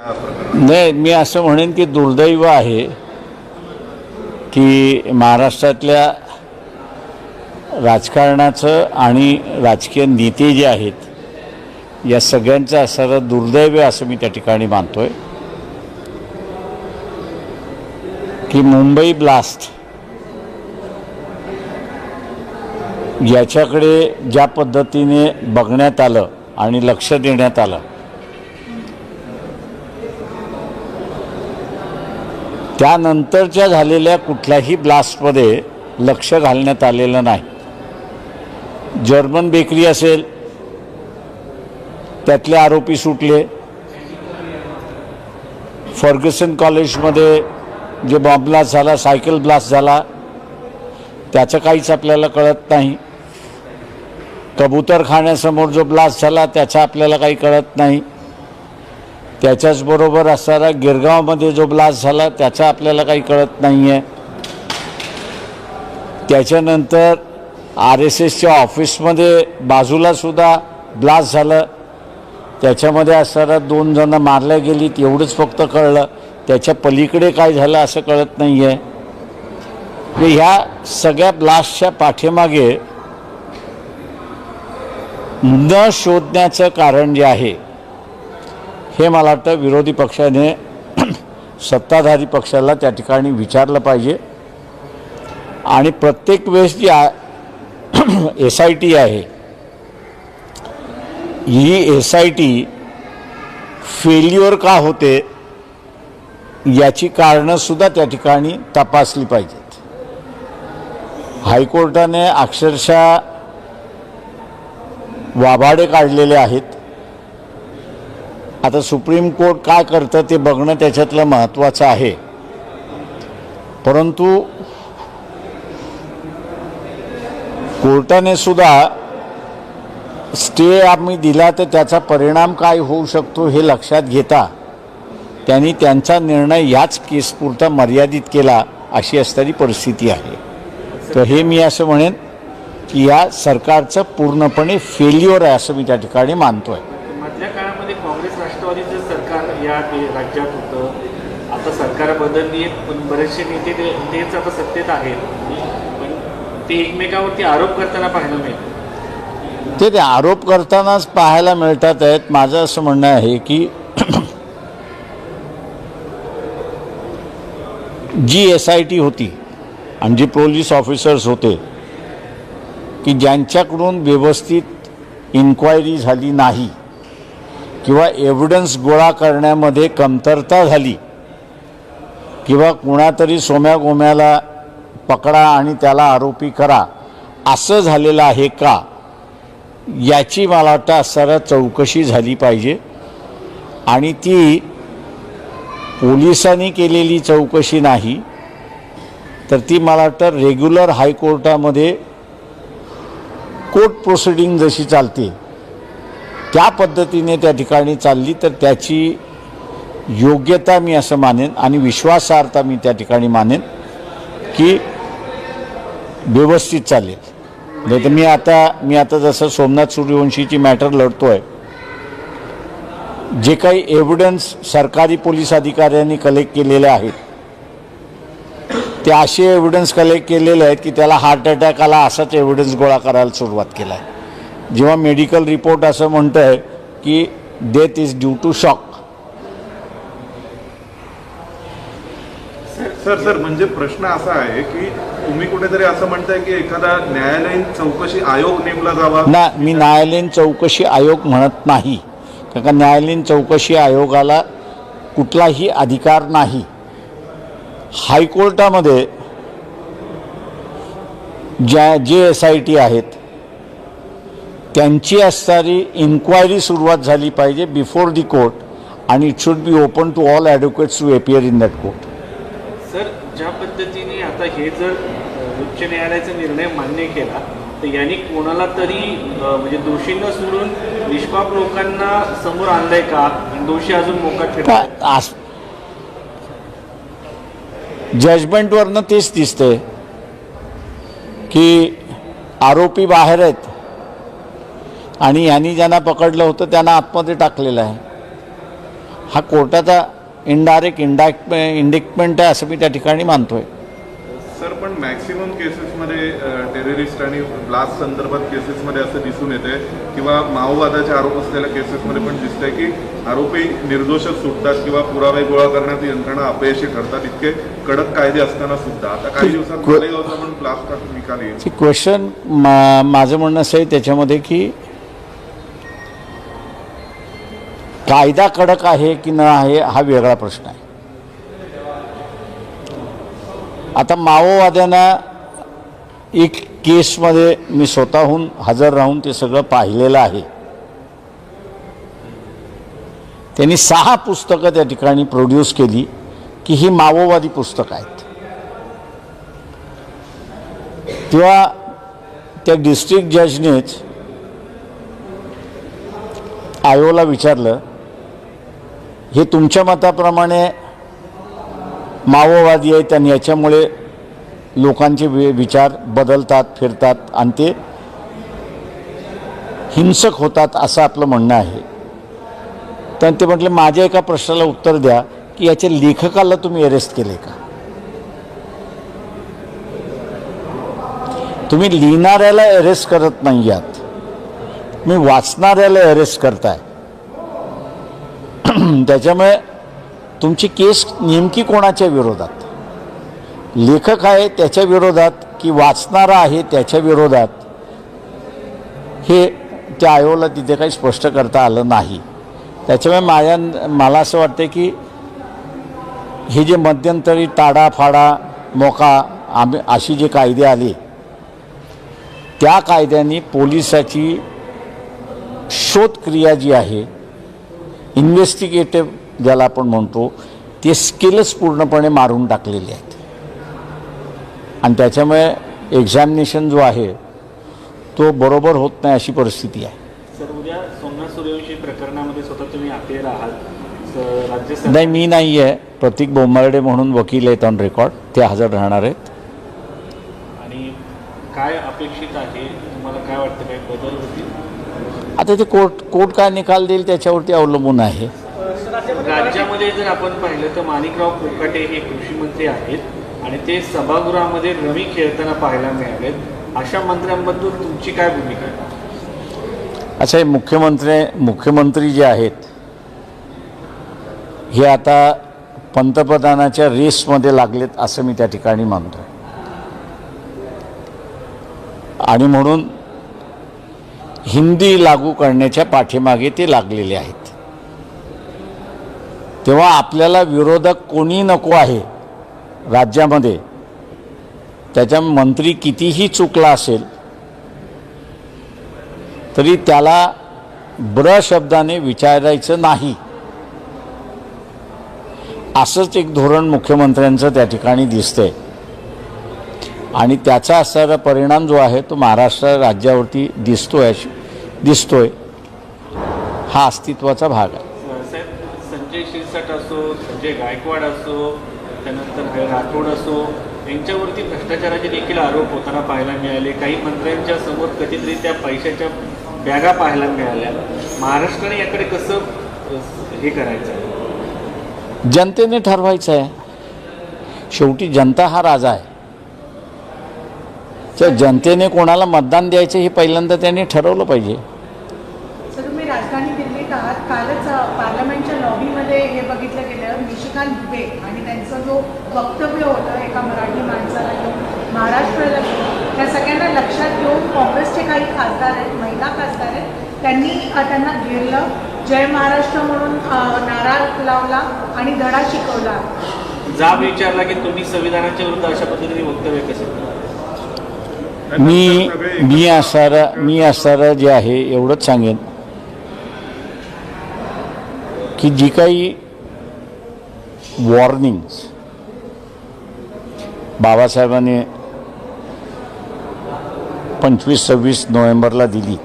नाही मी असं म्हणेन की दुर्दैव आहे की महाराष्ट्रातल्या राजकारणाचं आणि राजकीय नेते जे आहेत या सगळ्यांचं असणारं दुर्दैव असं मी त्या ठिकाणी मानतो आहे की मुंबई ब्लास्ट याच्याकडे ज्या पद्धतीने बघण्यात आलं आणि लक्ष देण्यात आलं त्यानंतरच्या झालेल्या कुठल्याही ब्लास्टमध्ये लक्ष घालण्यात आलेलं नाही. जर्मन बेकरी असेल त्यातले आरोपी सुटले. फर्ग्युसन कॉलेजमध्ये जे बॉम्ब ब्लास्ट झाला सायकल ब्लास्ट झाला त्याचं काहीच आपल्याला कळत नाही. कबूतर खाण्यासमोर जो ब्लास्ट झाला त्याचा आपल्याला काही कळत नाही. त्याच्याचबरोबर असणारा गिरगावमध्ये जो ब्लास्ट झाला त्याचा आपल्याला काही कळत नाही आहे त्याच्यानंतर आर एस एसच्या ऑफिसमध्ये बाजूलासुद्धा ब्लास्ट झालं. त्याच्यामध्ये असणारा दोन जणं मारल्या गेलीत एवढंच फक्त कळलं. त्याच्या पलीकडे काय झालं असं कळत नाही आहे ह्या सगळ्या ब्लास्टच्या पाठीमागे न शोधण्याचं कारण जे आहे हे मला वाटतं विरोधी पक्षाने सत्ताधारी पक्षाला त्या ठिकाणी विचारलं पाहिजे. आणि प्रत्येक वेळेस जी एस आय टी आहे ही एस आय टी फेल्युअर का होते याची कारणंसुद्धा त्या ठिकाणी तपासली पाहिजेत. हायकोर्टाने अक्षरशः वाभाडे काढलेले आहेत. आता सुप्रीम कोर्ट काय करतं ते बघणं त्याच्यातलं महत्त्वाचं आहे. परंतु कोर्टाने सुद्धा स्टे आम्ही दिला तर त्याचा परिणाम काय होऊ शकतो हे लक्षात घेता त्यांनी त्यांचा निर्णय याच केसपुरता मर्यादित केला अशी असणारी परिस्थिती आहे. तर हे मी असं म्हणेन की या सरकारचं पूर्णपणे फेल्युअर आहे असं मी त्या ठिकाणी मानतो आहे राष्ट्रवादीचं सरकार या राज्यात होतं आता सरकार बदलली आहेत पण बरेचसे नेते ते तेच आता सत्तेत आहेत. पण ते एकमेकावरती आरोप करताना पाहायला मिळतात. ते ते आरोप करतानाच पाहायला मिळतात आहेत. माझं असं म्हणणं आहे की जी एस आय टी होती आणि जी पोलीस ऑफिसर्स होते की ज्यांच्याकडून व्यवस्थित इन्क्वायरी झाली नाही किंवा एव्हिडन्स गोळा करण्यामध्ये कमतरता झाली किंवा कुणातरी सोम्यागोम्याला पकडा आणि त्याला आरोपी करा असं झालेलं आहे का? याची मला वाटतं असणारा चौकशी झाली पाहिजे. आणि ती पोलिसांनी केलेली चौकशी नाही तर ती मला वाटतं रेग्युलर हायकोर्टामध्ये कोर्ट प्रोसिडिंग जशी चालते त्या पद्धतीने त्या ठिकाणी चालली तर त्याची योग्यता मी असं मानेन आणि विश्वासार्हता मी त्या ठिकाणी मानेन की व्यवस्थित चालेल. नाही तर मी आता मी आता जसं सोमनाथ सूर्यवंशीची मॅटर लढतो आहे जे काही एव्हिडन्स सरकारी पोलीस अधिकाऱ्यांनी कलेक्ट केलेले आहेत ते असे एव्हिडन्स कलेक्ट केलेले आहेत की त्याला हार्ट अटॅक आला असाच एव्हिडन्स गोळा करायला सुरुवात केला आहे जेव्हा मेडिकल रिपोर्ट असं म्हणतं आहे की death is due to shock sir sir म्हणजे प्रश्न असा आहे की तुम्ही कुठेतरी असं म्हणताय की एखादा न्यायालयीन चौकशी आयोग नेमला जावा? ना मी न्यायालयीन चौकशी आयोग म्हणत नाही. कारण का न्यायालयीन चौकशी आयोगाला कुठलाही अधिकार नाही. हायकोर्टामध्ये ज्या जे एस आय टी आहेत त्यांची असणारी इन्क्वायरी सुरुवात झाली पाहिजे बिफोर दी कोर्ट आणि it should be open to all advocates to appear in that court sir ज्या पद्धतीने आता हे जर उच्च न्यायालयाचा निर्णय मान्य केला तर यांनी कोणाला तरी म्हणजे दोषींना सोडून निष्पाप लोकांना समोर आणलंय का? दोषी अजून मोकाट आस जजमेंटवरनं तेच दिसतंय की आरोपी बाहेर आहेत. आणि यांनी ज्यांना पकडलं होतं त्यांना आतमध्ये टाकलेलं आहे. हा कोर्टाचा इनडायरेक्ट इंडाक्ट इंडिक्टमेंट आहे असं मी त्या ठिकाणी मानतोय. सर पण मॅक्सिमम केसेसमध्ये टेररिस्ट आणि ब्लास्ट संदर्भात केसेसमध्ये असं दिसून येते किंवा माओवादाचे आरोप असलेल्या केसेसमध्ये पण दिसतंय की आरोपी निर्दोषच सुटतात किंवा पुरावे गोळा करण्यात यंत्रणा अपयशी ठरतात इतके कडक कायदे असताना सुद्धा. आता काही दिवसात पण ब्लास्ट निकाल येईल. क्वेश्चन माझं म्हणणं असं आहे त्याच्यामध्ये की कायदा कडक आहे की न आहे हा वेगळा प्रश्न आहे. आता माओवाद्यांना एक केसमध्ये मी स्वतःहून हजर राहून ते सगळं पाहिलेलं आहे. त्यांनी सहा पुस्तकं त्या ठिकाणी प्रोड्यूस केली की ही माओवादी पुस्तकं आहेत. तेव्हा त्या डिस्ट्रिक्ट जजनेच आयोला विचारलं हे तुमच्या मताप्रमाणे माओवादी आहेत आणि याच्यामुळे लोकांचे वि विचार बदलतात फिरतात आणि ते हिंसक होतात असं आपलं म्हणणं आहे. तर ते म्हटले माझ्या एका प्रश्नाला उत्तर द्या की याच्या लेखकाला तुम्ही अरेस्ट केले का? तुम्ही लिहिणाऱ्याला अरेस्ट करत नाही आहात. तुम्ही वाचणाऱ्याला अरेस्ट करताय. त्याच्यामुळे तुमची केस नेमकी कोणाच्या विरोधात? लेखक आहे त्याच्या विरोधात की वाचणारा आहे त्याच्या विरोधात? हे त्या आयोगाला तिथे काही स्पष्ट करता आलं नाही. त्याच्यामुळे माझ्या मला असं वाटतं की हे जे मध्यंतरी टाडाफाडा मोका आम्ही अशी जे कायदे आले त्या कायद्याने पोलिसाची शोधक्रिया जी आहे इन्व्हेस्टिगेटिव्ह ज्याला आपण म्हणतो ते स्किल्स पूर्णपणे मारून टाकलेले आहेत. आणि त्याच्यामुळे एक्झामिनेशन जो आहे तो बरोबर होत नाही अशी परिस्थिती आहे. सर उद्या सोमनाथ सूर्यवंशी प्रकरणामध्ये स्वतः तुम्ही अपेर आहात. नाही मी नाही आहे प्रतीक बोंबार्डे म्हणून वकील आहेत ऑन रेकॉर्ड ते हजर राहणार आहेत. आणि काय अपेक्षित आहे? तुम्हाला काय वाटतं काही बदल होतील? आता ते कोर्ट कोर्ट काय निकाल देईल त्याच्यावरती अवलंबून आहे. राज्यामध्ये जर आपण पाहिलं तर माणिकराव कोकाटे हे कृषी मंत्री आहेत आणि ते सभागृहामध्ये रमी खेळताना पाहायला मिळालेत. अशा मंत्र्यांबद्दल तुमची काय भूमिका आहे? असं आहे मुख्यमंत्री मुख्यमंत्री जे आहेत हे आता पंतप्रधानाच्या रेसमध्ये लागलेत असं मी त्या ठिकाणी मानतो आणि म्हणून हिंदी लागू करण्याच्या पाठीमागे ते लागलेले आहेत. तेव्हा आपल्याला विरोधक कोणी नको आहे राज्यामध्ये त्याच्या मंत्री कितीही चुकला असेल तरी त्याला ब्र शब्दाने विचारायचं नाही. असंच एक धोरण मुख्यमंत्र्यांचं त्या ठिकाणी दिसतंय. आणि त्याचा असणारा परिणाम जो आहे तो महाराष्ट्र राज्यावरती दिसतोय दिसतोय. हा अस्तित्वाचा भाग आहे. संजय शिरसाट असो संजय गायकवाड असो त्यानंतर राठोड असो यांच्यावरती भ्रष्टाचाराचे देखील आरोप होताना पाहायला मिळाले. काही मंत्र्यांच्या समोर कथितरित्या पैशाच्या बॅगा पाहायला मिळाल्या. महाराष्ट्राने याकडे कसं हे करायचं? आहे जनतेने ठरवायचं आहे. शेवटी जनता हा राजा आहे. त्या जनतेने कोणाला मतदान द्यायचं हे पहिल्यांदा त्यांनी ठरवलं पाहिजे. सर तुम्ही राजधानी दिल्लीत आहात. कालच पार्लमेंटच्या लॉबीमध्ये हे बघितलं गेलं. निशिकांत दुबे आणि त्यांचं जो वक्तव्य होतं एका मराठी माणसाला घेऊन महाराष्ट्राला घेऊन त्या सगळ्यांना लक्षात घेऊन काँग्रेसचे काही खासदार आहेत महिला खासदार आहेत त्यांनी त्यांना घेरलं. जय महाराष्ट्र म्हणून नारा लावला आणि धडा शिकवला. जाब विचारला की तुम्ही संविधानाच्या विरुद्ध अशा पद्धतीने वक्तव्य कसं? मी मी असणारा मी असणारा जे आहे एवढंच सांगेन की जी काही वॉर्निंग्स बाबासाहेबांनी पंचवीस सव्वीस नोव्हेंबरला दिली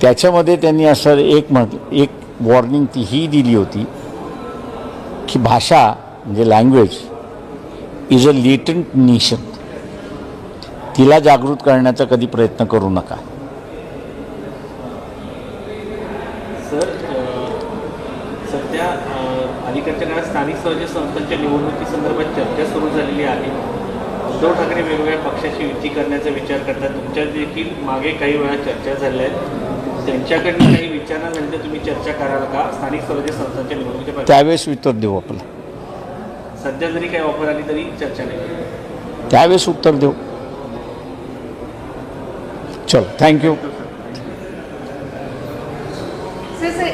त्याच्यामध्ये त्यांनी असं एक म्हट एक वॉर्निंग ती ही दिली होती की भाषा म्हणजे language is a latent nation तिला जागृत करण्याचा कधी प्रयत्न करू नका. सध्या अलीकडच्या काळात स्थानिक स्वराज्य संस्थांच्या निवडणुकीसंदर्भात चर्चा सुरू झालेली आहे. उद्धव ठाकरे वेगवेगळ्या पक्षाची युती करण्याचा विचार करतात. तुमच्या देखील मागे काही वेळा चर्चा झाल्या आहेत. त्यांच्याकडनं काही विचारणानंतर तुम्ही चर्चा कराल का? स्थानिक स्वराज्य संस्थांच्या निवडणुकीच्या? त्यावेळेस उत्तर देऊ आपण. सध्या जरी काही ऑफर आली तरी चर्चा नाही. त्यावेळेस उत्तर देऊ. चलो थँक्यू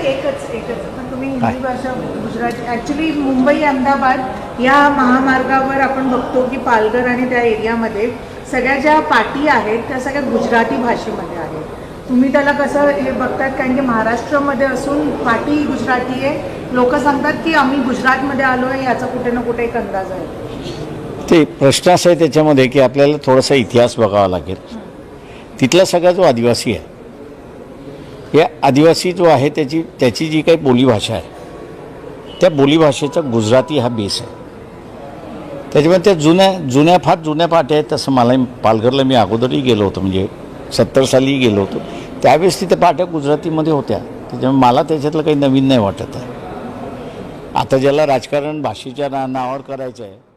एकच एकच. पण तुम्ही? हिंदी भाषा गुजराती ॲक्च्युली मुंबई अहमदाबाद या महामार्गावर आपण बघतो की पालघर आणि त्या एरियामध्ये सगळ्या ज्या पाटी आहेत त्या सगळ्या गुजराती भाषेमध्ये आहेत. तुम्ही त्याला कसं हे बघतात कारण की महाराष्ट्रामध्ये असून पाटी गुजराती आहे. लोक सांगतात की आम्ही गुजरातमध्ये आलो आहे याचा कुठे ना कुठे एक अंदाज आहे. ते प्रश्न असा आहे त्याच्यामध्ये की आपल्याला थोडासा इतिहास बघावा लागेल. तिथला सगळा जो आदिवासी आहे या आदिवासी जो आहे त्याची त्याची जी काही बोलीभाषा आहे त्या बोलीभाषेचा गुजराती हा बेस आहे. त्याच्यामुळे त्या जुन्या जुन्या फार जुन्या पाट्या आहेत तसं मला पालघरला मी अगोदरही गेलो होतो म्हणजे सत्तर सालीही गेलो होतो. त्यावेळेस तिथे पाट्या गुजरातीमध्ये होत्या. त्याच्यामुळे मला त्याच्यातलं काही नवीन नाही वाटत आहे. आता ज्याला राजकारण भाषेच्या ना नावावर करायचं आहे